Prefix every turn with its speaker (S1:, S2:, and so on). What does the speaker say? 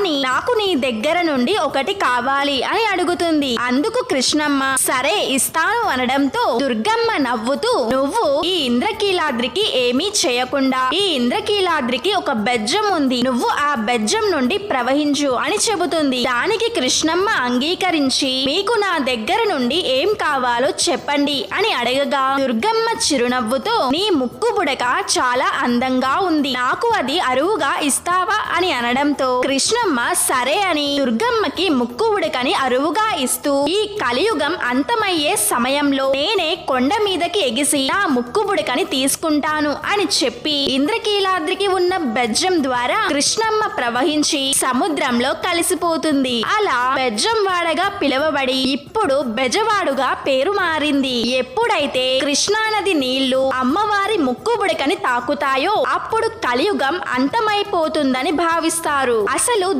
S1: కానీ నాకు నీ దగ్గర నుండి ఒకటి కావాలి అని అడుగుతుంది. అందుకు కృష్ణమ్మ సరే ఇస్తాను అనడంతో దుర్గమ్మ నవ్వుతూ నువ్వు ఈ ఇంద్రకీలాద్రికి ఏమీ చేయకుండా ఈ ఇంద్రకీలాద్రికి ఒక బెజ్జం ఉంది నువ్వు ఆ బెజ్జం నుండి ప్రవహించు అని చెబుతుంది. దానికి కృష్ణమ్మ అంగీకరించి మీకు నా దగ్గర నుండి ఏం కావాలో చెప్పండి అని అడగగా దుర్గమ్మ చిరునవ్వుతో నీ ముక్కు బుడక చాలా అందంగా ఉంది నాకు అది అరువుగా ఇస్తావా అని అనడంతో కృష్ణమ్మ సరే అని దుర్గమ్మకి ముక్కు బుడకని అరువుగా ఇస్తూ ఈ కలియుగం అంతమయ్యే సమయంలో నేనే కొండ మీదకి ఎగిసి నా ముక్కు బుడకని తీసుకుంటాను అని చెప్పి ఇంద్రకీలాద్రికి ఉన్న బెజ్జం ద్వారా కృష్ణమ్మ ప్రవహించి సముద్రంలో కలిసిపోతుంది. అలా బెజ్జం వాడగా పిలువబడి ఇప్పుడు బెజవాడుగా పేరు మారింది. ఎప్పుడైతే కృష్ణానది నీళ్ళు అమ్మవారి ముక్కు బుడకని తాకుతాయో అప్పుడు కలియుగం అంతమైపోతుందని భావిస్తారు. అసలు